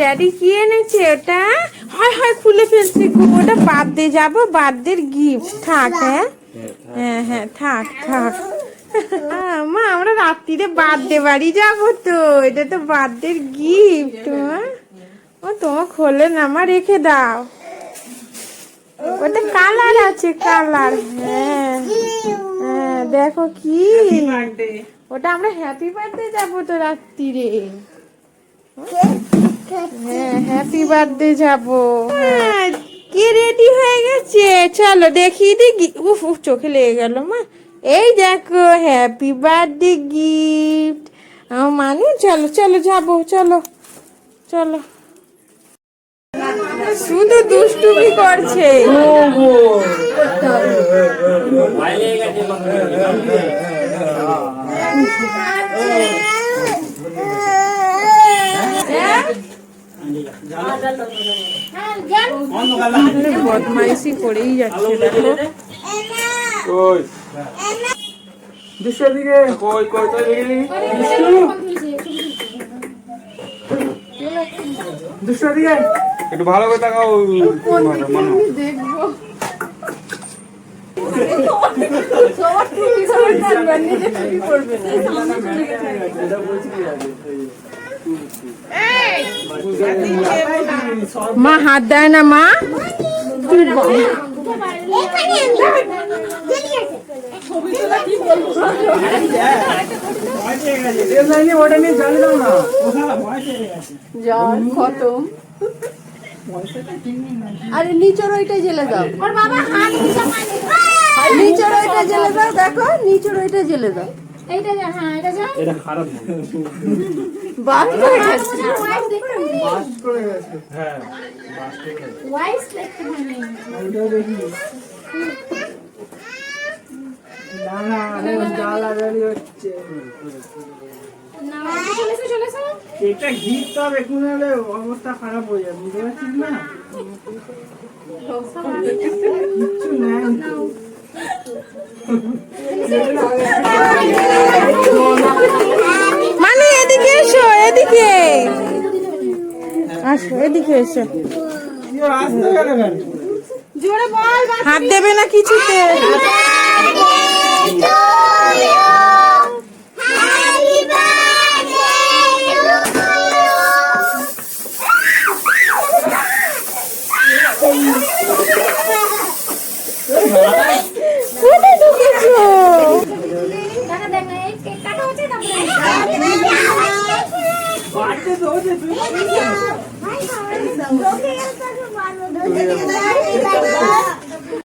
Daddy কি এনেছে ওটা? হয় হয় খুলে ফেলছি গো। ওটা বার্থডে যাব বার্থডের গিফট থাক হ্যাঁ? হ্যাঁ হ্যাঁ থাক থাক। মা আমরা রাত্রিরে বার্থডে বাড়ি যাব তো। এটা তো বার্থডের গিফট ও তোমার খোলে না মা রেখে দাও। ওটা কালার আছে কালার হ্যাঁ হ্যাঁ দেখো কি। ওটা আমরা হ্যাপি বার্থডে যাব তো রাত্রিরে। হ্যাঁ হ্যাপি বার্থডে যাব হ্যাঁ, কে রেডি হয়ে গেছে চলো দেখি দেখি উফ উফ চোখে লেগে গেল মা এই দেখো হ্যাপি বার্থডে গিফট মানু চলো চলো যাব চলো চলো শুধু দুষ্টুমি করছে বদমাইশি করেই যাচ্ছে দেখো। দিকে। কই কই কই দেখি? দিকে। একটু ভালো করে তাকাও মানো, মানো। মা হাত দেয় না মা? আরে নিচের ওইটা জেলে দাও। নিচের ওইটা জেলে দাও দেখো নিচের ওইটা জেলে দাও। এটা খারাপ না বাদ করে গেছে হ্যাঁ না হচ্ছে এটা হিট তো বেগুন হলে অবস্থা খারাপ হয়ে যাবে বুঝতে পারছিস না নেই কেন? হাত দেবে না কিছুতে? ঢুকেছো? 昨天要上去玩了，昨天要上。